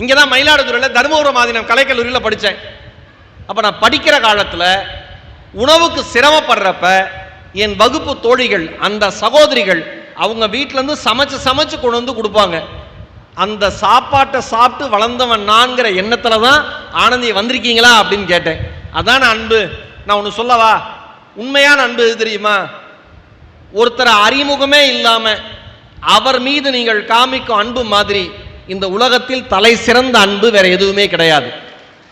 இங்கே தான் மயிலாடுதுறையில் தருமபுரம் மாதினம் கலைக்கல்லூரியில் படித்தேன் அப்போ நான் படிக்கிற காலத்தில் உணவுக்கு சிரமப்படுறப்ப என் வகுப்பு தோழிகள் அந்த சகோதரிகள் அவங்க வீட்டிலேருந்து சமைச்சு சமைச்சு கொண்டு வந்து கொடுப்பாங்க. அந்த சாப்பாட்டை சாப்பிட்டு வளர்ந்தவன் நான்கிற எண்ணத்தில் தான் ஆனந்தி வந்திருக்கீங்களா அப்படின்னு கேட்டேன். அதான் அன்பு. நான் ஒன்று சொல்லவா? உண்மையான அன்பு இது தெரியுமா? ஒருத்தரை அறிமுகமே இல்லாமல் அவர் மீது நீங்கள் காமிக்கும் அன்பு மாதிரி இந்த உலகத்தில் தலை சிறந்த அன்பு வேற எதுவுமே கிடையாது.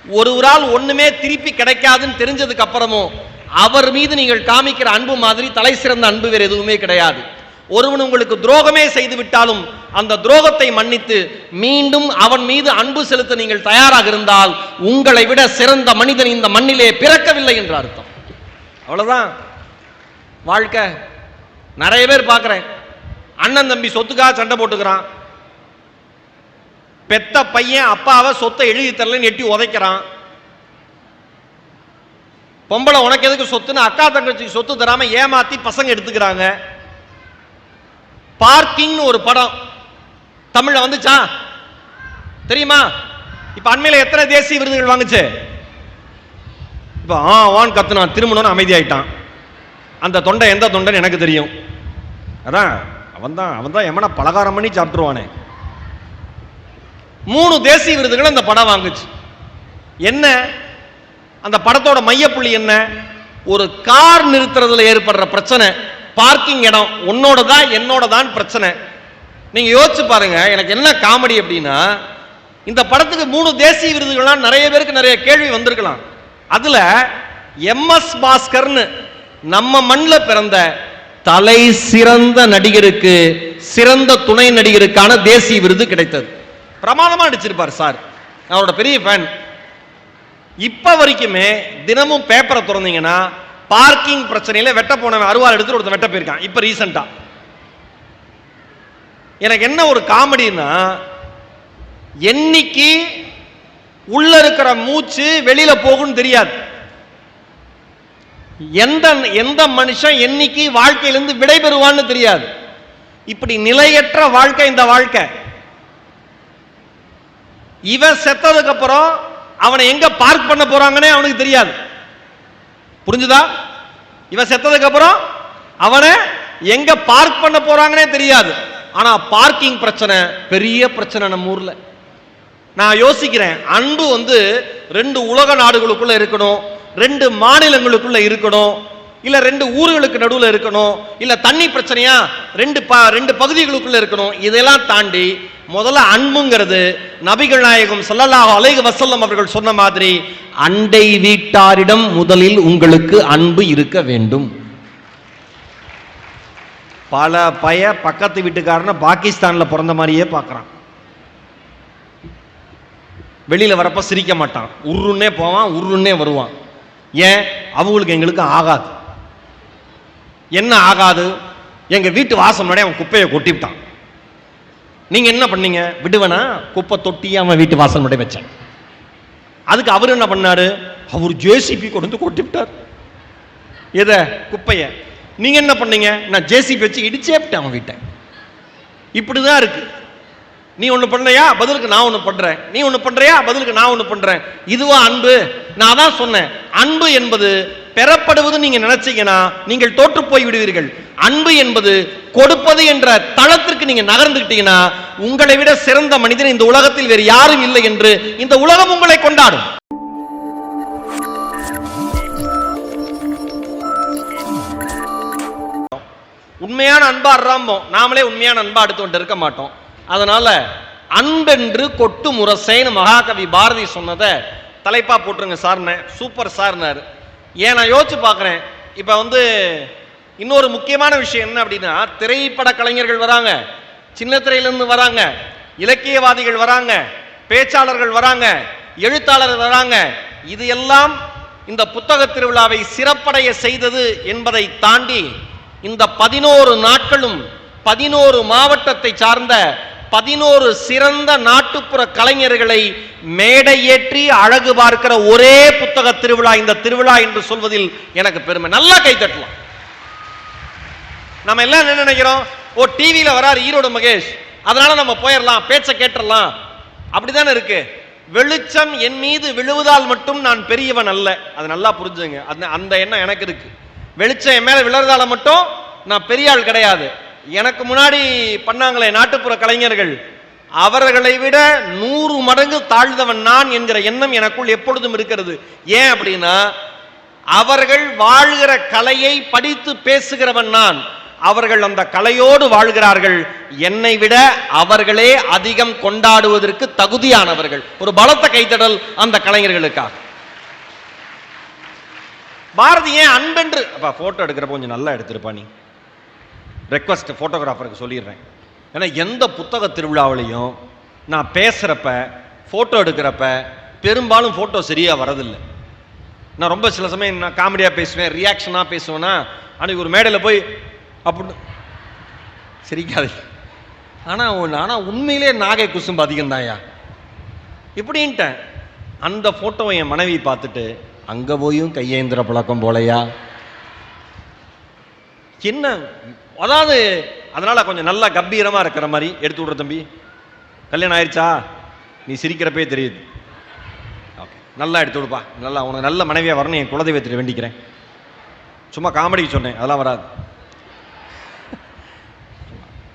ஒருவரால் ஒண்ணுமே திருப்பி கிடைக்காதுன்னு தெரிஞ்சதுக்கு அப்புறமும் அவர் மீது நீங்கள் காமிக்கிற அன்பு மாதிரி தலை சிறந்த அன்பு வேற எதுவுமே கிடையாது. ஒருவன் உங்களுக்கு துரோகமே செய்து விட்டாலும் அந்த துரோகத்தை மன்னித்து மீண்டும் அவன் மீது அன்பு செலுத்த நீங்கள் தயாராக இருந்தால் உங்களை விட சிறந்த மனிதன் இந்த மண்ணிலே பிறக்கவில்லை என்ற அர்த்தம். அவ்வளவுதான். வாழ்க்கை. நிறைய பேர் பார்க்குறேன். அண்ணன் தம்பி சொத்துக்காக சண்டை போட்டுக்கிறான். பெத்த பையன் அப்பாவை சொத்தை எழுதி தரலன்னு எட்டி உதைக்கிறான். பொம்பளை உனக்கு எதுக்கு சொத்துன்னு அக்கா தங்கச்சிக்கு சொத்து தராம ஏமாத்தி பசங்க எடுத்துக்கிறாங்க. பார்க்கிங்னு ஒரு படம் தமிழ்ல வந்துச்சா? தெரியுமா? இப்ப அண்மையில எத்தனை தேசிய விருதுகள் வாங்குச்சு? இப்ப ஆ வான் கத்துனான் திருமணம் அமைதியாயிட்டான். அந்த தொண்டை எந்த தொண்டைன்னு எனக்கு தெரியும். அதான் அவன் தான் அவன் தான் எமனா பலகாரம் பண்ணி சாப்பிட்டுருவானே. மூணு தேசிய விருதுகளை அந்த படம் வாங்குச்சு. என்ன? அந்த படத்தோட மையப்புள்ளி என்ன? ஒரு கார் நிறுத்துறதுல ஏற்படுற பிரச்சனை பார்க்கிங் இடம் உன்னோட தான் என்னோட தான் பிரச்சனை. நீங்க யோசிச்சு பாருங்க எனக்கு என்ன காமெடி அப்படின்னா இந்த படத்துக்கு மூணு தேசிய விருதுகள்லாம் நிறைய பேருக்கு நிறைய கேள்வி வந்திருக்கலாம். அதுல எம்எஸ் பாஸ்கர்னு நம்ம மண்ணில் பிறந்த தலை சிறந்த நடிகருக்கு சிறந்த துணை நடிகருக்கான தேசிய விருது கிடைத்தது. பிரமாணமாக நடிச்சிருப்பார் சார். அவரோட பெரிய ஃபேன் இப்போ வரைக்குமே தினமும் பேப்பரை திறந்தீங்கன்னா பார்க்கிங் பிரச்சனையில வெட்ட போனவன் அருவாள் எடுத்துட்டு ஒருத்தன் வெட்ட போயிருக்கான் இப்போ ரீசெண்டா எனக்கு என்ன ஒரு காமெடின்னா என்னைக்கு உள்ள இருக்கிற மூச்சு வெளியில போகும்னு தெரியாது. எந்த எந்த மனுஷன் என்னைக்கு வாழ்க்கையிலிருந்து விடைபெறுவான்னு தெரியாது. இப்படி நிலையற்ற வாழ்க்கை இந்த வாழ்க்கை. இவன் செத்ததுக்கு அப்புறம் அவனை எங்க பார்க் பண்ண போறாங்கன்னே அவனுக்கு தெரியாது. புரிஞ்சுதா? இவன் செத்ததுக்கு அப்புறம் அவனை எங்க பார்க் பண்ண போறாங்கன்னே தெரியாது. ஆனா பார்க்கிங் பிரச்சனை பெரிய பிரச்சனை நம்ம ஊர்ல. நான் யோசிக்கிறேன் அன்பு வந்து ரெண்டு உலக நாடுகளுக்குள்ள இருக்கணும் ரெண்டு மாநிலங்களுக்குள்ள இருக்கணும் இல்ல ரெண்டு ஊர்களுக்கு நடுவில் இருக்கணும் இல்ல தண்ணி பிரச்சனையா ரெண்டு ப ரெண்டு பகுதிகளுக்குள்ள இருக்கணும் இதெல்லாம் தாண்டி முதல்ல அன்புங்கிறது நபிகள் நாயகம் சொல்லலாக அலைஹி வசல்லம் அவர்கள் சொன்ன மாதிரி அண்டை வீட்டாரிடம் முதலில் உங்களுக்கு அன்பு இருக்க வேண்டும். பல பய பக்கத்து வீட்டுக்காரனை பாகிஸ்தான்ல பிறந்த மாதிரியே பார்க்குறான். வெளியில வரப்ப சிரிக்க மாட்டான். உருன்னே போவான் உருன்னே வருவான். ஏன்? அவங்களுக்கு எங்களுக்கு ஆகாது. என்ன ஆகாது? எங்க வீட்டு வாசம் முன்னாடி அவன் குப்பையை கொட்டிவிட்டான். நீங்க என்ன பண்ணீங்க? விடுவனா? குப்பை தொட்டியை அவன் வீட்டு வாசல் மட்டும் வச்சேன். அதுக்கு அவர் என்ன பண்ணாரு? அவர் ஜேசிபி கொண்டு வந்து கொட்டிவிட்டார். எதை? குப்பைய. நீங்க என்ன பண்ணீங்க? நான் ஜேசிபி வச்சு இடிச்சே விட்டேன் அவன் வீட்டை. இப்படிதான் இருக்கு. நீ ஒன்று பண்ணலையா பதிலுக்கு நான் ஒன்று பண்ணுறேன் நீ ஒன்று பண்ணுறியா பதிலுக்கு நான் ஒன்று பண்ணுறேன் இதுவா அன்பு? நான் தான் சொன்னேன். அன்பு என்பது பெறப்படுவது நீங்க நினைச்சீங்கன்னா நீங்கள் தோற்று போய் விடுவீர்கள். அன்பு என்பது கொடுப்பது என்ற தளத்திற்கு நீங்க நகர்ந்துக்கிட்டீங்கன்னா உங்களை விட சிறந்த மனிதன் இந்த உலகத்தில் வேறு யாரும் இல்லை என்று இந்த உலகம் உங்களை கொண்டாடும். உண்மையான அன்பா அறாம்போம் நாமளே உண்மையான அன்பா அடுத்து இருக்க மாட்டோம். அதனால அன்பென்று கொட்டு முரசைன்னு மகாகவி பாரதி சொன்னதை தலைப்பா போட்டுருங்க சார்னே. சூப்பர் சார்னார். ஏன் நான் யோசிச்சு பார்க்குறேன். இப்போ வந்து இன்னொரு முக்கியமான விஷயம் என்ன அப்படின்னா திரைப்பட கலைஞர்கள் வராங்க சின்ன திரையிலேருந்து வராங்க இலக்கியவாதிகள் வராங்க பேச்சாளர்கள் வராங்க எழுத்தாளர்கள் வராங்க. இது எல்லாம் இந்த புத்தக திருவிழாவை சிறப்படைய செய்தது என்பதை தாண்டி இந்த பதினோரு நாட்களும் பதினோரு மாவட்டத்தை சார்ந்த பதினோரு சிறந்த நாட்டுப்புற கலைஞர்களை மேடை ஏற்றி அழகு பார்க்கிற ஒரே புத்தக திருவிழா இந்த திருவிழா என்று சொல்வதில் எனக்கு பெருமை. நல்லா கை தட்டலாம். நம்ம எல்லாம் என்ன நினைக்கிறோம்? ஓ டிவியில் வராரு ஈரோடு மகேஷ். அதனால நம்ம போயிடலாம் பேச்சை கேட்டுறலாம் அப்படிதானே இருக்கு. வெளிச்சம் என் மீது விழுவதால் மட்டும் நான் பெரியவன் அல்ல. அது நல்லா புரிஞ்சுங்க. அந்த அந்த எண்ணம் எனக்கு இருக்கு. வெளிச்சம் என் மேல விழுறதால மட்டும் நான் பெரிய ஆள் கிடையாது. எனக்கு முன்னாடி பண்ணாங்களே நாட்டுப்புற கலைஞர்கள். அவர்களை விட நூறு மடங்கு தாழ்ந்தவன் நான் என்கிற எண்ணம் எனக்குள் எப்பொழுதும் இருக்கிறது. ஏன் அப்படின்னா அவர்கள் வாழ்கிற கலையை படித்து பேசுகிறவன் நான். அவர்கள் அந்த கலையோடு வாழ்கிறார்கள். என்னை விட அவர்களே அதிகம் கொண்டாடுவதற்கு தகுதியானவர்கள். ஒரு பலத்த கைத்தடல் அந்த கலைஞர்களுக்காக. பாரதி ஏன் அன்பென்று? அப்பா போட்டோ எடுக்கிறப்ப கொஞ்சம் நல்லா எடுத்திருப்பா நீ. ரெக்வஸ்ட் ஃபோட்டோகிராஃபருக்கு சொல்லிடுறேன். ஏன்னா எந்த புத்தக திருவிழாவிலையும் நான் பேசுகிறப்ப ஃபோட்டோ எடுக்கிறப்ப பெரும்பாலும் ஃபோட்டோ சரியாக வரதில்லை. நான் ரொம்ப சில சமயம் நான் காமெடியாக பேசுவேன் ரியாக்ஷனாக பேசுவேன்னா அன்னைக்கு ஒரு மேடையில் போய் அப்படின்னு சிரிக்காது ஆனால் ஆனால் உண்மையிலே நாகை குசும்பு அதிகம்தாயா இப்படின்ட்டேன். அந்த ஃபோட்டோவை என் மனைவி பார்த்துட்டு அங்கே போயும் கையேந்திர பழக்கம் போலையா? என்ன? அதாவது அதனால் கொஞ்சம் நல்லா கம்பீரமாக இருக்கிற மாதிரி எடுத்து விடுற தம்பி. கல்யாணம் ஆயிடுச்சா நீ சிரிக்கிறப்பே தெரியுது. ஓகே நல்லா எடுத்து விடுப்பா. நல்லா உனக்கு நல்ல மனைவியாக வரணும் என் குலதெய்வத்தில் வேண்டிக்கிறேன். சும்மா காமெடிக்கு சொன்னேன் அதெல்லாம் வராது.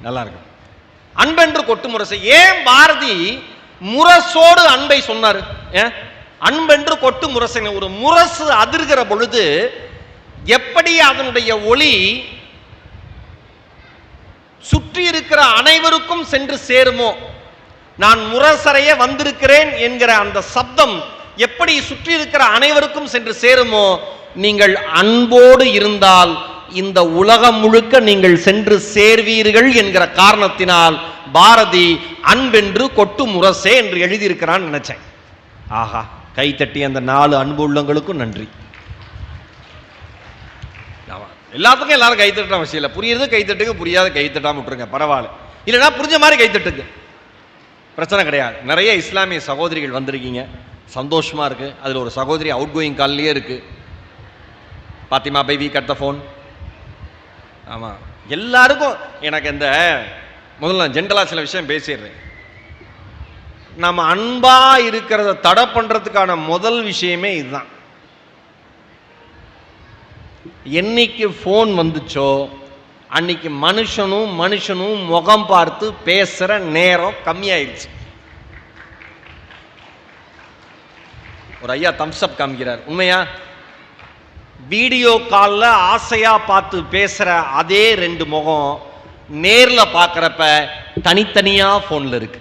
நல்லா இருக்கும் அன்பென்று கொட்டு முரசு ஏன் பாரதி முரசோடு அன்பை சொன்னார்? ஏன்? அன்பென்று கொட்டு முரசு ஒரு முரசு அதிர்கிற பொழுது எப்படி அதனுடைய ஒளி சுற்றி இருக்கிற அனைவருக்கும் சென்று சேருமோ? நான் முரசறைய வந்திருக்கிறேன் என்கிற அந்த சப்தம் எப்படி சுற்றி இருக்கிற அனைவருக்கும் சென்று சேருமோ? நீங்கள் அன்போடு இருந்தால் இந்த உலகம் முழுக்க நீங்கள் சென்று சேர்வீர்கள் என்கிற காரணத்தினால் பாரதி அன்பென்று கொட்டு முரசே என்று எழுதியிருக்கிறான் நினைச்சேன். ஆஹா கைத்தட்டி அந்த நாலு அன்பு உள்ளங்களுக்கும் நன்றி. எல்லாத்துக்கும் எல்லாரும் கை தட்டுற அவசியம் இல்லை. புரியுறது கை தட்டுங்க புரியாத கை தட்டாமல் விட்டுருங்க பரவாயில்ல. இல்லைன்னா புரிஞ்ச மாதிரி கை தட்டுங்க. பிரச்சனை கிடையாது. நிறைய இஸ்லாமிய சகோதரிகள் வந்திருக்கீங்க. சந்தோஷமாக இருக்குது அதில் ஒரு சகோதரி அவுட் கோயிங் கால்லையே இருக்குது பாத்திமா பைவி கட் த ஃபோன் ஆமாம் எல்லாருக்கும் எனக்கு இந்த முதல்ல நான் ஜென்ரலாக சில விஷயம் பேசிடுறேன். நம்ம அன்பாக இருக்கிறத தடை பண்ணுறதுக்கான முதல் விஷயமே இதுதான். என்னைக்கு ஃபோன் வந்துச்சோ அன்னைக்கு மனுஷனும் மனுஷனும் முகம் பார்த்து பேசுகிற நேரம் கம்மியாயிடுச்சு ஒரு ஐயா தம்ஸ்அப் காமிக்கிறார். உண்மையா? வீடியோ காலில் ஆசையா பார்த்து பேசுற அதே ரெண்டு முகம் நேரில் பார்க்குறப்ப தனித்தனியாக ஃபோனில் இருக்கு.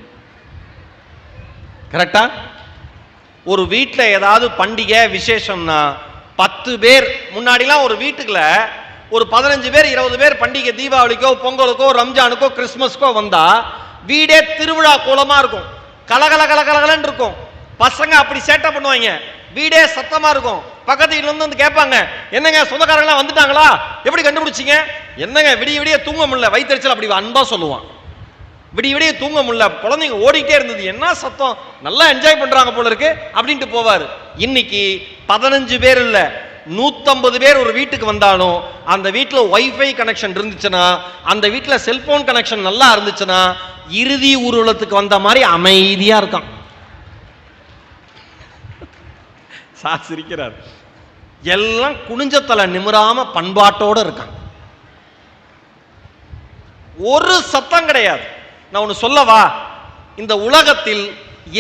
கரெக்டா ஒரு வீட்டில் ஏதாவது பண்டிகை விசேஷம்னா பத்து பேர். முன்னாடிலாம் ஒரு வீட்டுக்குள்ள ஒரு பதினஞ்சு பேர் இருபது பேர் பண்டிகை தீபாவளிக்கோ பொங்கலுக்கோ ரம்ஜானுக்கோ கிறிஸ்மஸ்க்கோ வந்தா வீடே திருவிழா கோலமா இருக்கும். கலகல கலகலகலன்னு இருக்கும். பசங்க அப்படி சேட்டை பண்ணுவாங்க. வீடே சத்தமா இருக்கும். பக்கத்து வீட்டுல இருந்து வந்து கேட்பாங்க என்னங்க சொந்தக்காரங்களாம் வந்துட்டாங்களா? எப்படி கண்டுபிடிச்சீங்க? என்னங்க விடிய விடிய தூங்க முடியல. வயிற்றுச்சல் அப்படி அன்பா சொல்லுவான். விடிய விடிய தூங்க முடியல. குழந்தைங்க ஓடிக்கிட்டே இருந்தது. என்ன சத்தம்? நல்லா என்ஜாய் பண்றாங்க போல இருக்கு. அப்படின்ட்டு போவார். இன்னைக்கு பதினஞ்சு பேர் இல்லை நூற்றம்பது பேர் ஒரு வீட்டுக்கு வந்தாலும் அந்த வீட்டில் ஒய்ஃபை கனெக்ஷன் இருந்துச்சுன்னா அந்த வீட்டில் செல்போன் கனெக்ஷன் நல்லா இருந்துச்சுன்னா இறுதி ஊர்வலத்துக்கு வந்த மாதிரி அமைதியாக இருக்கான். சா சிரிக்கிறார். எல்லாம் குனிஞ்சத்தலை நிமிராம பண்பாட்டோட இருக்கான். ஒரு சத்தம் கிடையாது. நான் ஒன்று சொல்லவா? இந்த உலகத்தில்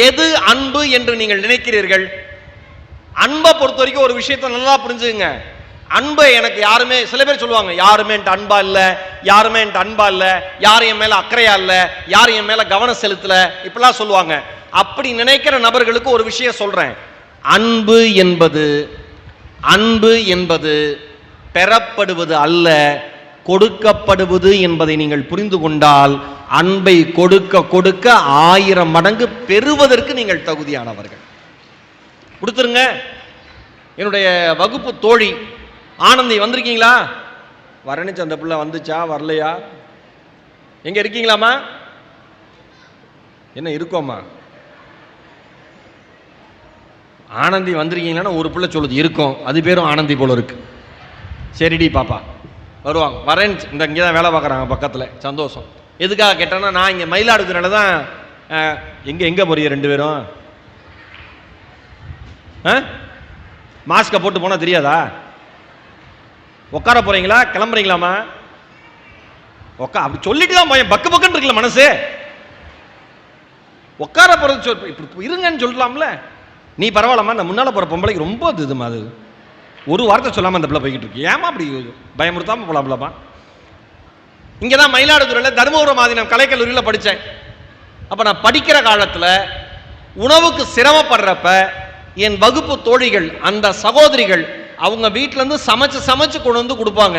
எது அன்பு என்று நீங்கள் நினைக்கிறீர்கள்? அன்பை பொறுத்த வரைக்கும் ஒரு விஷயத்தை நல்லா புரிஞ்சுங்க அன்பை எனக்கு யாருமே சில பேர் சொல்லுவாங்க யாருமே என்கிட்ட அன்பா இல்லை யாருமே என்கிட்ட அன்பா இல்லை யாரும் என் மேலே அக்கறையா இல்லை யாரும் என் மேலே கவனம் செலுத்தலை இப்படிலாம் சொல்லுவாங்க. அப்படி நினைக்கிற நபர்களுக்கு ஒரு விஷயம் சொல்கிறேன் அன்பு என்பது அன்பு என்பது பெறப்படுவது அல்ல கொடுக்கப்படுவது என்பதை நீங்கள் புரிந்து கொண்டால் அன்பை கொடுக்க கொடுக்க ஆயிரம் மடங்கு பெறுவதற்கு நீங்கள் தகுதியானவர்கள். கொடுத்துருங்க. என்னுடைய வகுப்பு தோழி ஆனந்தி வந்திருக்கீங்களா? வரணிச்சு அந்த பிள்ளை வந்துச்சா? வரலையா? எங்கே இருக்கீங்களாம்மா? என்ன இருக்கோம்மா? ஆனந்தி வந்திருக்கீங்களான்னு ஒரு பிள்ளை சொல்லுது இருக்கும். அது பேரும் ஆனந்தி போல இருக்கு. சரிடி பாப்பா. வருவாங்க. வரேன். இந்த இங்கே தான் வேலை பார்க்குறாங்க பக்கத்தில். சந்தோஷம். எதுக்காக கேட்டேன்னா நான் இங்கே மயிலாடுதுறையில் தான் எங்கே எங்கே போறீங்க ரெண்டு பேரும்? மாஸ்கை போட்டு போனால் தெரியாதா? உட்கார போகிறீங்களா கிளம்புறீங்களாமா உக்கா அப்படி சொல்லிட்டு தான் பயம் பக்கு பக்குன்னு இருக்குல்ல மனசு? உட்கார போகிறது சொல் இப்படி இருங்கன்னு சொல்லலாம்ல நீ பரவாயில்லம்மா நான் முன்னால் போகிற பொம்பளைக்கு ரொம்ப இது இதுமா அது. ஒரு வார்த்தை சொல்லாமல் அந்த பிள்ளை போய்கிட்டு இருக்கு. ஏமா அப்படி பயமுறுத்தாமல் போலாம்லப்பா இங்கே தான் மயிலாடுதுறையில் தருமபுரம் மாதினம் கலைக்கல்லூரியில் படித்தேன் அப்போ நான் படிக்கிற காலத்தில் உணவுக்கு சிரமப்படுறப்ப என் வகுப்பு தோழிகள் அந்த சகோதரிகள் அவங்க வீட்டிலேருந்து சமைச்சு சமைச்சு கொண்டு வந்து கொடுப்பாங்க.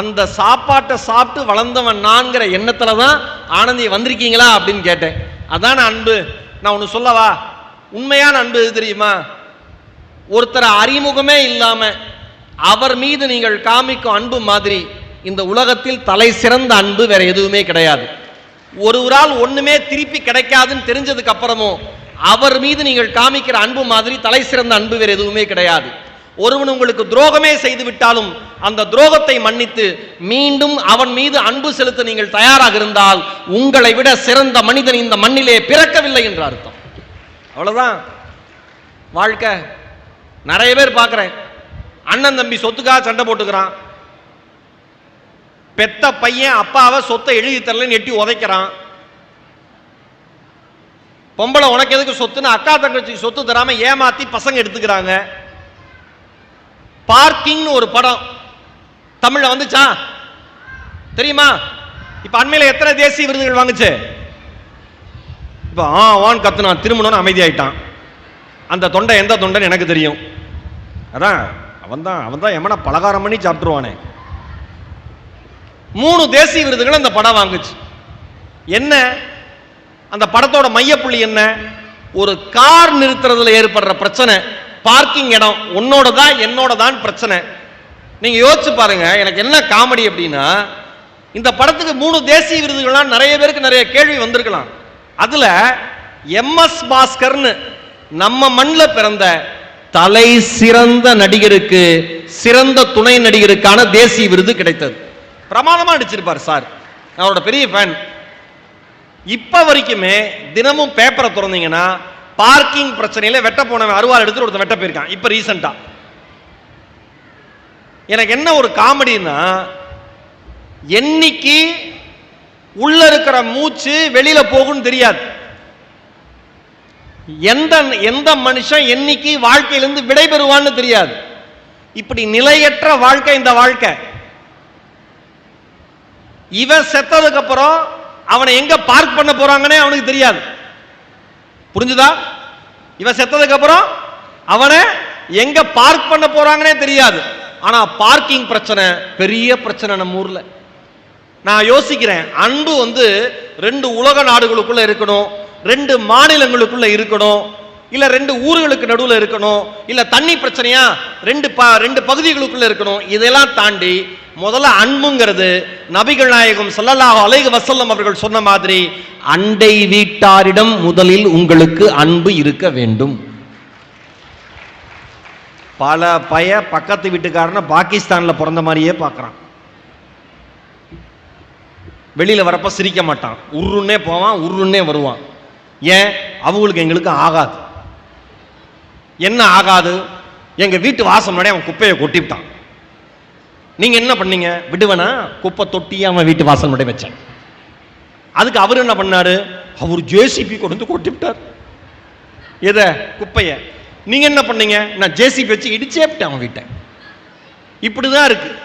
அந்த சாப்பாட்டை சாப்பிட்டு வளர்ந்தவன் நான்கிற எண்ணத்தில் தான் ஆனந்தி வந்திருக்கீங்களா அப்படின்னு கேட்டேன். அதான் அன்பு. நான் ஒன்று சொல்லவா? உண்மையான அன்பு எது தெரியுமா? ஒருத்தரை அறிமுகமே இல்லாமல் அவர் மீது நீங்கள் காமிக்கும் அன்பு மாதிரி இந்த உலகத்தில் தலை சிறந்த அன்பு வேற எதுவுமே கிடையாது. ஒருவரால் ஒன்றுமே திருப்பி கிடைக்காதுன்னு தெரிஞ்சதுக்கு அப்புறமும் அவர் மீது நீங்கள் காமிக்கிற அன்பு மாதிரி தலை சிறந்த அன்பு வேறு எதுவுமே கிடையாது. ஒருவன் உங்களுக்கு துரோகமே செய்து விட்டாலும் அந்த துரோகத்தை மன்னித்து மீண்டும் அவன் மீது அன்பு செலுத்த நீங்கள் தயாராக இருந்தால் உங்களை விட சிறந்த மனிதன் இந்த மண்ணிலே பிறக்கவில்லை என்ற அர்த்தம். அவ்வளவுதான். வாழ்க்கை. நிறைய பேர் பார்க்குறேன். அண்ணன் தம்பி சொத்துக்காக சண்டை போட்டுக்கிறான். பெத்த பையன் அப்பாவை சொத்தை எழுதி தரலன்னு எட்டி உதைக்கிறான். பொம்பளை உனக்கு எதுக்கு சொத்துன்னு அக்கா தங்கச்சிக்கு சொத்து தராம ஏமாத்தி பசங்க எடுத்துக்கிறாங்க. பார்க்கிங்னு ஒரு படம் தமிழ்ல வந்துச்சா? தெரியுமா? இப்ப அண்மையில எத்தனை தேசிய விருதுகள் வாங்குச்சு? இப்ப ஆ வான் கத்துனான் திருமணம் அமைதியாயிட்டான். அந்த தொண்டை எந்த தொண்டைன்னு எனக்கு தெரியும். அதான் அவன் தான் அவன் தான் எமனா பலகாரம் பண்ணி சாப்பிட்டுருவானே. மூணு தேசிய விருதுகள் அந்த படம் வாங்குச்சு. என்ன? அந்த படத்தோட மையப்புள்ளி என்ன? ஒரு கார் நிறுத்துறதுல ஏற்படுற பிரச்சனை பார்க்கிங் இடம் உன்னோட தான் என்னோட தான் பிரச்சனை. நீங்க யோசிச்சு பாருங்க எனக்கு என்ன காமெடி அப்படின்னா இந்த படத்துக்கு மூணு தேசிய விருதுகள்லாம் நிறைய பேருக்கு நிறைய கேள்வி வந்திருக்கலாம். அதுல எம்எஸ் பாஸ்கர்னு நம்ம மண்ணில் பிறந்த தலை சிறந்த நடிகருக்கு சிறந்த துணை நடிகருக்கான தேசிய விருது கிடைத்தது. பிரமாதமா நடிச்சிருப்பார் சார். அவரோட பெரிய ஃபேன் இப்போ வரைக்குமே தினமும் பேப்பரை திறந்தீங்கன்னா பார்க்கிங் பிரச்சனையில வெட்ட போனவன் அருவாள் எடுத்து ஒருத்தன் வெட்ட போயிருக்கான். இப்போ ரீசெண்டா எனக்கு என்ன ஒரு காமெடின்னா என்னைக்கு உள்ள இருக்கிற மூச்சு வெளியில போகும்னு தெரியாது. எந்த எந்த மனுஷன் என்னைக்கு வாழ்க்கையிலிருந்து விடைபெறுவான்னு தெரியாது. இப்படி நிலையற்ற வாழ்க்கை இந்த வாழ்க்கை. இவன் செத்ததுக்கு அப்புறம் அவனை எங்க பார்க் பண்ண போறாங்கன்னே அவனுக்கு தெரியாது. புரிஞ்சுதா? இவன் செத்ததுக்கு அப்புறம் அவனை எங்க பார்க் பண்ண போறாங்கன்னே தெரியாது. ஆனா பார்க்கிங் பிரச்சனை பெரிய பிரச்சனை நம்ம ஊர்ல. நான் யோசிக்கிறேன் அன்பு வந்து ரெண்டு உலக நாடுகளுக்குள்ள இருக்கணும் ரெண்டு மாநிலங்களுக்குள்ள இருக்கணும் இல்ல ரெண்டு ஊர்களுக்கு நடுவில் இருக்கணும் இல்ல தண்ணி பிரச்சனையா ரெண்டு ப ரெண்டு பகுதிகளுக்குள்ள இருக்கணும் இதெல்லாம் தாண்டி முதல்ல அன்புங்கிறது நபிகள் நாயகம் ஸல்லல்லாஹு அலைகு வசல்லம் அவர்கள் சொன்ன மாதிரி அண்டை வீட்டாரிடம் முதலில் உங்களுக்கு அன்பு இருக்க வேண்டும். பல பய பக்கத்து வீட்டுக்காரனை பாகிஸ்தான்ல பிறந்த மாதிரியே பார்க்குறான். வெளியில வரப்ப சிரிக்க மாட்டான். உருன்னே போவான் உருன்னே வருவான். ஏன்? அவங்களுக்கு எங்களுக்கு ஆகாது. என்ன ஆகாது? எங்க வீட்டு வாசம் முன்னாடி அவன் குப்பையை கொட்டிவிட்டான். நீங்க என்ன பண்ணீங்க? விடுவனா? குப்பை தொட்டியை அவன் வீட்டு வாசல் முன்னாடி வச்சேன். அதுக்கு அவர் என்ன பண்ணாரு? அவர் ஜேசிபி கொண்டு வந்து கொட்டிவிட்டார் எதை? குப்பைய. நீங்க என்ன பண்ணீங்க? நான் ஜேசிபி வச்சு இடிச்சே விட்டேன் அவன் வீட்டை. இப்படிதான் இருக்கு.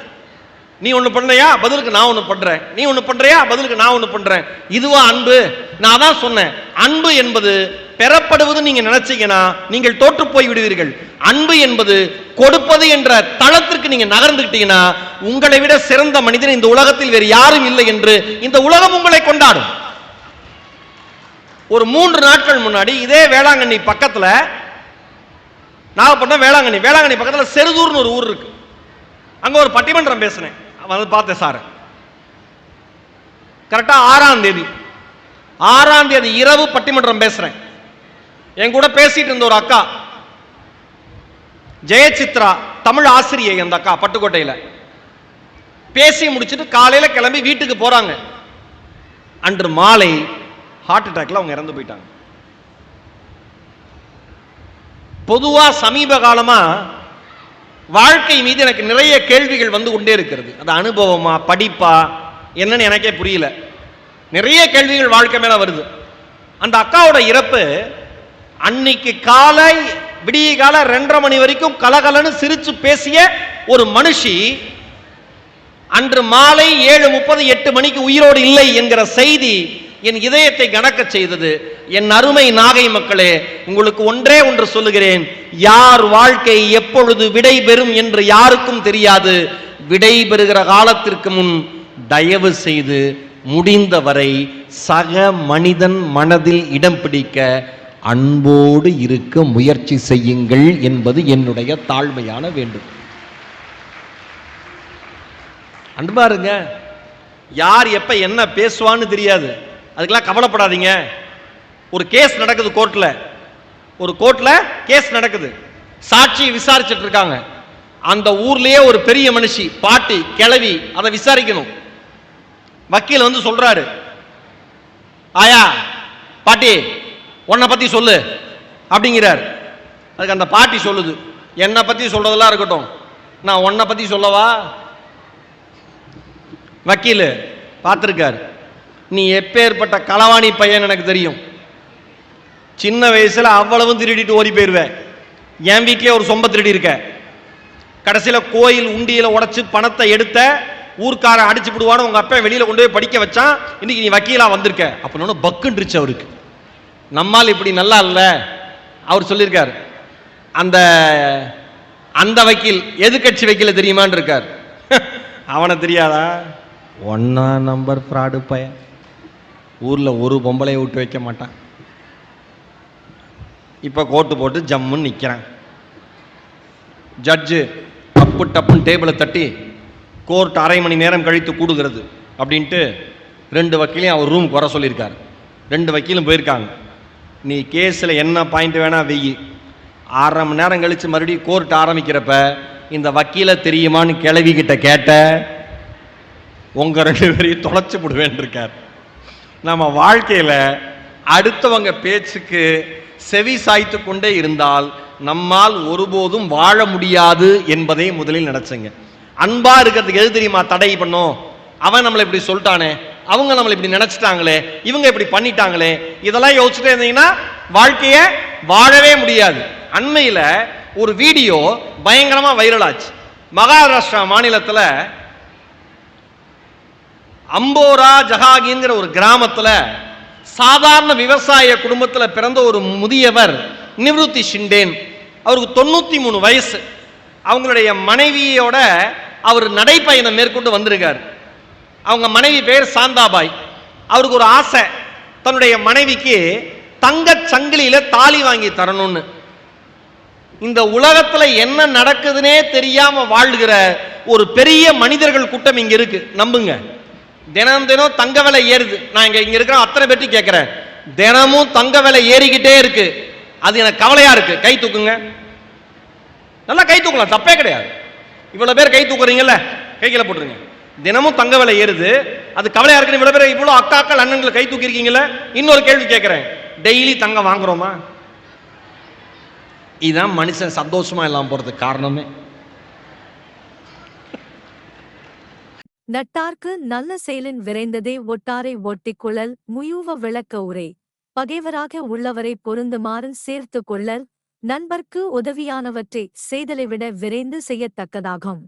நீ ஒன்று பண்ணுறியா பதிலுக்கு நான் ஒன்று பண்ணுறேன் நீ ஒன்று பண்ணுறியா பதிலுக்கு நான் ஒன்று பண்ணுறேன் இதுவா அன்பு? நான் தான் சொன்னேன். அன்பு என்பது பெறப்படுவது நீங்க நினைச்சீங்கன்னா நீங்கள் தோற்று போய் விடுவீர்கள். அன்பு என்பது கொடுப்பது என்ற தளத்திற்கு நீங்க நகர்ந்துக்கிட்டீங்கன்னா உங்களை விட சிறந்த மனிதன் இந்த உலகத்தில் வேறு யாரும் இல்லை என்று இந்த உலகம் உங்களை கொண்டாடும். ஒரு மூன்று நாட்கள் முன்னாடி இதே வேளாங்கண்ணி பக்கத்துல நாகப்பட்டினம் வேளாங்கண்ணி. வேளாங்கண்ணி பக்கத்துல செருதூர்னு ஒரு ஊர் இருக்கு. அங்க ஒரு பட்டிமன்றம் பேசினேன். வந்து பார்த்தேன் சார். கரெக்டா ஆறாம் தேதி. ஆறாம் தேதி இரவு பட்டிமன்றம் பேசுறேன். என் கூட பேசிட்டு இருந்த ஒரு அக்கா ஜெயசித்ரா தமிழ் ஆசிரியை அந்த அக்கா பட்டுக்கோட்டையில. பேசி முடிச்சிட்டு காலையில கிளம்பி வீட்டுக்கு போறாங்க. அன்று மாலை ஹார்ட் அட்டாக்ல அவங்க இறந்து போயிட்டாங்க. பொதுவா சமீப காலமா வாழ்க்கை மீது எனக்கு நிறைய கேள்விகள் வந்து கொண்டே இருக்கிறது. அது அனுபவமா படிப்பா என்னன்னு எனக்கே புரியல. நிறைய கேள்விகள் வாழ்க்கை மேலே வருது. அந்த அக்காவோட இறப்பு அன்னைக்கு காலை விடிய கால ரெண்டரை மணி வரைக்கும் கலகலன்னு சிரிச்சு பேசிய ஒரு மனுஷி அன்று மாலை ஏழு முப்பது எட்டு மணிக்கு உயிரோடு இல்லை என்கிற செய்தி என் இதயத்தை கணக்க செய்தது. என் அருமை நாகை மக்களே உங்களுக்கு ஒன்றே ஒன்று சொல்லுகிறேன். யார் வாழ்க்கை எப்பொழுது விடை பெறும் என்று யாருக்கும் தெரியாது. விடை பெறுகிற காலத்திற்கு முன் தயவு செய்து முடிந்தவரை சக மனிதன் மனதில் இடம் பிடிக்க அன்போடு இருக்க முயற்சி செய்யுங்கள் என்பது என்னுடைய தாழ்மையான வேண்டும் அன்பா இருங்க. யார் எப்ப என்ன பேசுவான்னு தெரியாது. அதுக்கெல்லாம் கவலைப்படாதீங்க. ஒரு கேஸ் நடக்குது கோர்ட்டில் ஒரு கோர்ட்டில் கேஸ் நடக்குது. சாட்சி விசாரிச்சுட்டு இருக்காங்க. அந்த ஊர்லேயே ஒரு பெரிய மனுஷி பாட்டி கிளவி அதை விசாரிக்கணும். வக்கீல் வந்து சொல்றாரு. ஆயா பாட்டி உன்னை பத்தி சொல்லு அப்படிங்கிறார். அதுக்கு அந்த பாட்டி சொல்லுது. என்னை பத்தி சொல்றதெல்லாம் இருக்கட்டும். நான் உன்னை பத்தி சொல்லவா? வக்கீல் பார்த்துருக்காரு. நீ எப்பேற்பட்ட களவாணி பையன் எனக்கு தெரியும். சின்ன வயசில் அவ்வளவும் திருடிட்டு ஓடி போயிடுவேன் என் வீட்டிலே ஒரு சொம்ப திருடி இருக்க. கடைசியில் கோயில் உண்டியில் உடச்சி பணத்தை எடுத்த ஊர்க்காரன் அடிச்சு விடுவான்னு உங்கள் அப்பா வெளியில் கொண்டு போய் படிக்க வச்சான். இன்னைக்கு நீ வக்கீலாக வந்திருக்க. அப்படின்னு பக்குன்றுச்சு அவருக்கு. நம்மால் இப்படி நல்லா இல்லை. அவர் சொல்லியிருக்கார். அந்த அந்த வக்கீல் எதிர்க்கட்சி வக்கீல தெரியுமான்னு இருக்கார். அவனை தெரியாதா? ஒன்னா நம்பர் ஃப்ராடு பையன். ஊரில் ஒரு பொம்பளையை விட்டு வைக்க மாட்டான். இப்போ கோட்டு போட்டு ஜம்முன்னு நிற்கிறான் ஜட்ஜு டப்பு டப்புன்னு டேபிளை தட்டி கோர்ட் அரை மணி நேரம் கழித்து கூடுகிறது அப்படின்ட்டு ரெண்டு வக்கீலையும் அவர் ரூமுக்கு வர சொல்லியிருக்கார். ரெண்டு வக்கீலும் போயிருக்காங்க. நீ கேஸில் என்ன பாயிண்ட் வேணால் வெயி அரை மணி நேரம் கழித்து மறுபடியும் கோர்ட் ஆரம்பிக்கிறப்ப இந்த வக்கீலை தெரியுமான்னு கிளவிக்கிட்ட கேட்ட உங்கள் ரெண்டு பேரையும் தொலைச்சு விடுவேன் இருக்கார். நம்ம வாழ்க்கையில் அடுத்தவங்க பேச்சுக்கு செவி சாய்த்து கொண்டே இருந்தால் நம்மால் ஒருபோதும் வாழ முடியாது என்பதை முதலில் நினச்சிங்க. அன்பா இருக்கிறதுக்கு எது தெரியுமா தடை பண்ணும்? அவன் நம்மளை இப்படி சொல்லிட்டானே அவங்க நம்மளை இப்படி நினைச்சிட்டாங்களே இவங்க இப்படி பண்ணிட்டாங்களே இதெல்லாம் யோசிச்சுட்டே இருந்தீங்கன்னா வாழ்க்கைய வாழவே முடியாது. அண்மையில ஒரு வீடியோ பயங்கரமா வைரல் ஆச்சு. மகாராஷ்டிரா மாநிலத்துல அம்போரா ஜஹாகிங்கிற ஒரு கிராமத்தில் சாதாரண விவசாய குடும்பத்தில் பிறந்த ஒரு முதியவர் நிவృத்தி ஷிண்டேன். அவருக்கு தொண்ணூற்றி மூணு வயசு. அவங்களுடைய மனைவியோட அவர் நடைப்பயணம் மேற்கொண்டு வந்திருக்கார். அவங்க மனைவி பேர் சாந்தாபாய். அவருக்கு ஒரு ஆசை. தன்னுடைய மனைவிக்கு தங்கச் சங்கிலியில் தாலி வாங்கி தரணும்னு. இந்த உலகத்தில் என்ன நடக்குதுன்னே தெரியாமல் வாழ்கிற ஒரு பெரிய மனிதர்கள் கூட்டம் இங்கே இருக்கு. நம்புங்க. தினம் தினம் தங்க விலை ஏறுது. நான் இங்கே இங்கே இருக்கிற அத்தனை பேர்ட்டி கேட்குறேன். தினமும் தங்க விலை ஏறிக்கிட்டே இருக்கு. அது எனக்கு கவலையா இருக்கு. கை தூக்குங்க. நல்லா கை தூக்கலாம். தப்பே கிடையாது. இவ்வளோ பேர் கை தூக்குறீங்கல்ல? கை போட்டுருங்க. தினமும் தங்க விலை ஏறுது. அது கவலையா இருக்கு இவ்வளோ பேர் இவ்வளோ அக்காக்கள் அண்ணன்களை கை தூக்கி இன்னொரு கேள்வி கேட்குறேன். டெய்லி தங்கம் வாங்குறோமா? இதுதான் மனுஷன் சந்தோஷமா இல்லாமல் போறதுக்கு காரணமே. நட்டார்க்கு நல்ல செயலின் விரைந்ததே ஒட்டாரை ஒட்டிக் முயூவ விளக்க உரை. பகைவராக உள்ளவரை பொருந்துமாறு சேர்த்து கொள்ளல் நண்பர்க்கு உதவியானவற்றை செய்தலை விட விரைந்து செய்யத்தக்கதாகும்.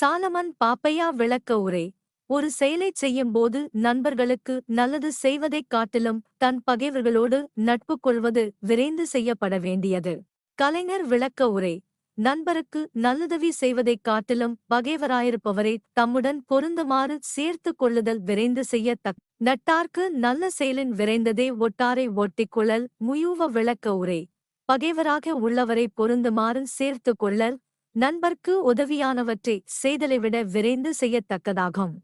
சாலமன் பாப்பையா விளக்க உரை. ஒரு செயலைச் செய்யும்போது நண்பர்களுக்கு நல்லது செய்வதைக் காட்டிலும் தன் பகைவர்களோடு நட்பு கொள்வது விரைந்து செய்யப்பட வேண்டியது. கலைஞர் விளக்க உரை. நண்பருக்கு நல்லுதவி செய்வதைக் காட்டிலும் பகைவராயிருப்பவரை தம்முடன் பொருந்துமாறு சேர்த்து கொள்ளுதல் விரைந்து செய்யத்தக் நட்டார்க்கு நல்ல செயலின் விரைந்ததே ஒட்டாரை ஒட்டிக்கொள்ளல் முயூவ விளக்க உரை. பகைவராக உள்ளவரை பொருந்துமாறு சேர்த்து கொள்ளல் நண்பர்க்கு உதவியானவற்றை செய்தலை விட விரைந்து செய்யத்தக்கதாகும்.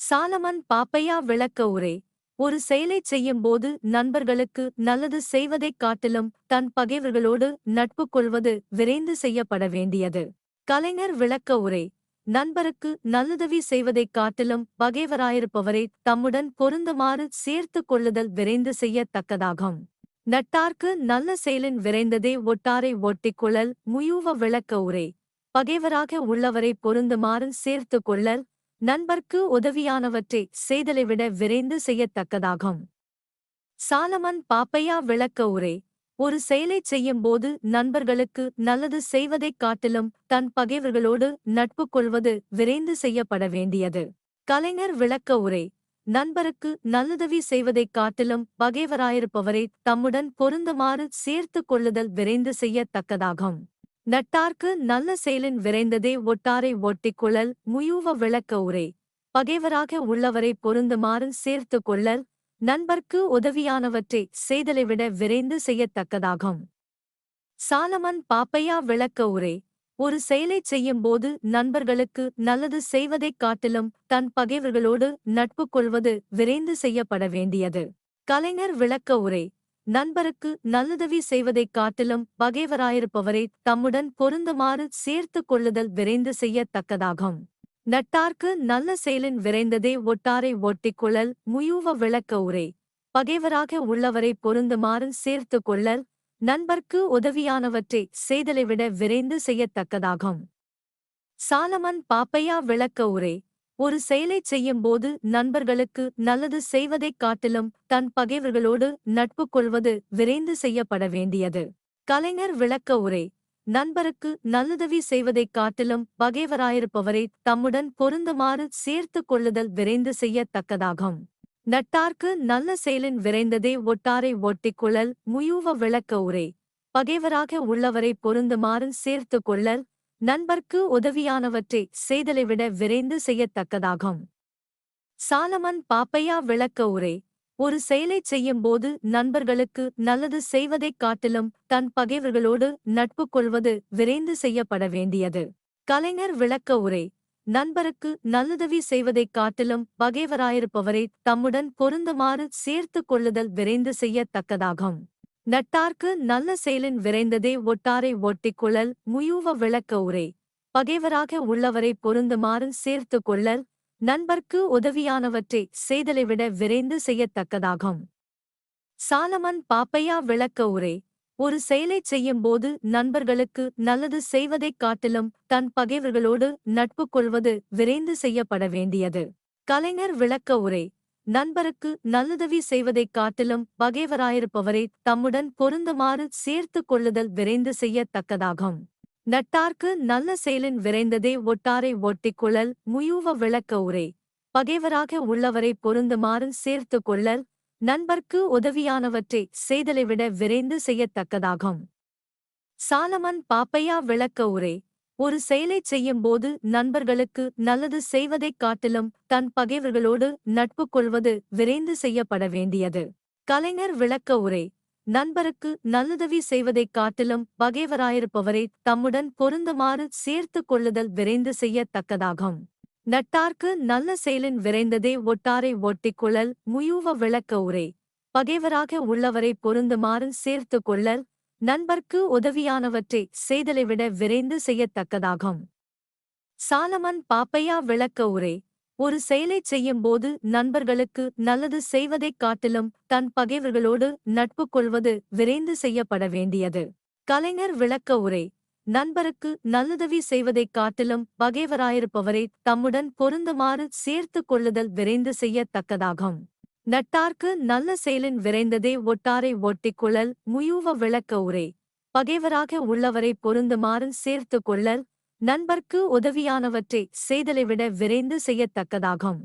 சாலமன் பாப்பையா விளக்க உரை. ஒரு செயலைச் செய்யும்போது நண்பர்களுக்கு நல்லது செய்வதைக் காட்டிலும் தன் பகைவர்களோடு நட்பு கொள்வது விரைந்து செய்யப்பட வேண்டியது. கலைஞர் விளக்க உரை. நண்பருக்கு நல்லுதவி செய்வதைக் காட்டிலும் பகைவராயிருப்பவரை தம்முடன் பொருந்துமாறு சேர்த்துக் கொள்ளுதல் விரைந்து செய்யத்தக்கதாகும். நட்டார்க்கு நல்ல செயலின் விரைந்ததே ஒட்டாரை ஒட்டிக் கொள்ளல் முயூவ விளக்க உரை. பகைவராக உள்ளவரை பொருந்துமாறு சேர்த்துக் கொள்ளல் நண்பர்க்கு உதவியானவற்றை செய்தலைவிட விரைந்து செய்யத்தக்கதாகும். சாலமன் பாப்பையா விளக்க உரை. ஒரு செயலைச் செய்யும்போது நண்பர்களுக்கு நல்லது செய்வதைக் காட்டிலும் தன் பகைவர்களோடு நட்பு கொள்வது விரைந்து செய்யப்பட வேண்டியது. கலைஞர் விளக்க உரை. நண்பருக்கு நல்லுதவி செய்வதைக் காட்டிலும் பகைவராயிருப்பவரை தம்முடன் பொருந்துமாறு சேர்த்துக் கொள்ளுதல் விரைந்து செய்யத்தக்கதாகும். நட்டார்க்கு நல்ல செயலின் விரைந்ததே ஒட்டாரை ஒட்டிக் கொள்ளல் முயூவ விளக்க உரை. பகைவராக உள்ளவரை பொருந்துமாறு சேர்த்துக் கொள்ளல் நண்பர்க்கு உதவியானவற்றை செய்தலைவிட விரைந்து செய்யத்தக்கதாகும் சாலமன் பாப்பையா விளக்க உரை. ஒரு செயலைச் செய்யும்போது நண்பர்களுக்கு நல்லது செய்வதைக் காட்டிலும் தன் பகைவர்களோடு நட்பு கொள்வது விரைந்து செய்யப்பட வேண்டியது. கலைஞர் விளக்க உரை. நண்பருக்கு நல்லுதவி செய்வதைக் காட்டிலும் பகைவராயிருப்பவரை தம்முடன் பொருந்துமாறு சேர்த்துக் கொள்ளுதல் விரைந்து செய்யத்தக்கதாகும். நட்டார்க்கு நல்ல செயலின் விரைந்ததே ஒட்டாரை ஒட்டிக் கொள்ளல் முயூவ விளக்க உரை. பகைவராக உள்ளவரை பொருந்துமாறு சேர்த்துக் கொள்ளல் நண்பர்க்கு உதவியானவற்றை செய்தலைவிட விரைந்து செய்யத்தக்கதாகும். சாலமன் பாப்பையா விளக்க உரை. ஒரு செயலைச் செய்யும்போது நண்பர்களுக்கு நல்லது செய்வதைக் காட்டிலும் தன் பகைவர்களோடு நட்பு கொள்வது விரைந்து செய்யப்பட வேண்டியது. கலைஞர் விளக்க உரை. நண்பருக்கு நல்லுதவி செய்வதைக் காட்டிலும் பகைவராயிருப்பவரை தம்முடன் பொருந்துமாறு சேர்த்துக் கொள்ளுதல் விரைந்து செய்யத்தக்கதாகும். நட்டார்க்கு நல்ல செயலின் விரைந்ததே ஒட்டாரை ஒட்டிக் கொள்ளல் முயூவ விளக்க உரை. பகைவராக உள்ளவரை பொருந்துமாறு சேர்த்துக் கொள்ளல் நண்பர்க்கு உதவியானவற்றை செய்தலைவிட விரைந்து செய்யத்தக்கதாகும். சாலமன் பாப்பையா விளக்க உரை. ஒரு செயலைச் செய்யும்போது நண்பர்களுக்கு நல்லது செய்வதைக் காட்டிலும் தன் பகைவர்களோடு நட்பு கொள்வது விரைந்து செய்யப்பட வேண்டியது. கலைஞர் விளக்க உரை. நண்பருக்கு நல்லுதவி செய்வதைக் காட்டிலும் பகைவராயிருப்பவரை தம்முடன் பொருந்துமாறு சேர்த்துக் கொள்ளுதல் விரைந்து செய்யத்தக்கதாகும். நட்டார்க்கு நல்ல செயலின் விரைந்ததே ஒட்டாரை ஒட்டிக் கொள்ளல் முயூவ விளக்க உரை. பகைவராக உள்ளவரை பொருந்துமாறு சேர்த்துக் கொள்ளல் நண்பர்க்கு உதவியானவற்றை செய்தலைவிட விரைந்து செய்யத்தக்கதாகும் சாலமன் பாப்பையா விளக்க உரை. ஒரு செயலைச் செய்யும்போது நண்பர்களுக்கு நல்லது செய்வதைக் காட்டிலும் தன் பகைவர்களோடு நட்பு கொள்வது விரைந்து செய்யப்பட வேண்டியது. கலைஞர் விளக்க உரை. நண்பருக்கு நல்லுதவி செய்வதைக் காட்டிலும் பகைவராயிருப்பவரை தம்முடன் பொருந்துமாறு சேர்த்துக் கொள்ளுதல் விரைந்து செய்யத்தக்கதாகும். நட்டார்க்கு நல்ல செயலின் விரைந்ததே ஒட்டாரை ஒட்டிக் கொள்ளல் முயூவ விளக்க உரை. பகைவராக உள்ளவரை பொருந்துமாறு சேர்த்துக் கொள்ளல் நண்பர்க்கு உதவியானவற்றை செய்தலைவிட விரைந்து செய்யத்தக்கதாகும். சாலமன் பாப்பையா விளக்க உரை. ஒரு செயலைச் செய்யும்போது நண்பர்களுக்கு நல்லது செய்வதைக் காட்டிலும் தன் பகைவர்களோடு நட்பு கொள்வது விரைந்து செய்யப்பட வேண்டியது. கலைஞர் விளக்க உரை. நண்பருக்கு நல்லுதவி செய்வதைக் காட்டிலும் பகைவராயிருப்பவரை தம்முடன் பொருந்துமாறு சேர்த்துக் கொள்ளுதல் விரைந்து செய்யத்தக்கதாகும். நட்டார்க்கு நல்ல செயலின் விரைந்ததே ஒட்டாரை ஒட்டிக் கொள்ளல் முயூவ விளக்க உரை. பகைவராக உள்ளவரை பொருந்துமாறு சேர்த்துக் கொள்ளல் நண்பர்க்கு உதவியானவற்றை செய்தலைவிட விரைந்து செய்யத்தக்கதாகும். சாலமன் பாப்பையா விளக்க உரை. ஒரு செயலைச் செய்யும்போது நண்பர்களுக்கு நல்லது செய்வதைக் காட்டிலும் தன் பகைவர்களோடு நட்பு கொள்வது விரைந்து செய்யப்பட வேண்டியது. கலைஞர் விளக்க உரை. நண்பருக்கு நல்லுதவி செய்வதைக் காட்டிலும் பகைவராயிருப்பவரை தம்முடன் பொருந்துமாறு சேர்த்துக் கொள்ளுதல் விரைந்து செய்யத்தக்கதாகும். நட்டார்க்கு நல்ல செயலின் விரைந்ததே ஒட்டாரை ஒட்டிக் கொள்ளல் முயூவ விளக்க உரை. பகைவராக உள்ளவரை பொருந்துமாறு சேர்த்துக் கொள்ளல் நண்பர்க்கு உதவியானவற்றை செய்தலைவிட விரைந்து செய்யத்தக்கதாகும்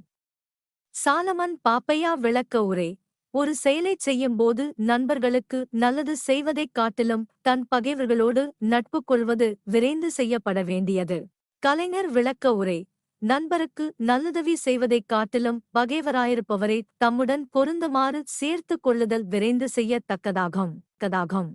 சாலமன் பாப்பையா விளக்க உரை. ஒரு செயலைச் செய்யும்போது நண்பர்களுக்கு நல்லது செய்வதைக் காட்டிலும் தன் பகைவர்களோடு நட்பு கொள்வது விரைந்து செய்யப்பட வேண்டியது. கலைஞர் விளக்க உரை. நண்பருக்கு நல்லுதவி செய்வதைக் காட்டிலும் பகைவராயிருப்பவரை தம்முடன் பொருந்துமாறு சேர்த்துக் கொள்ளுதல் விரைந்து செய்யத்தக்கதாகும் கதாகும்.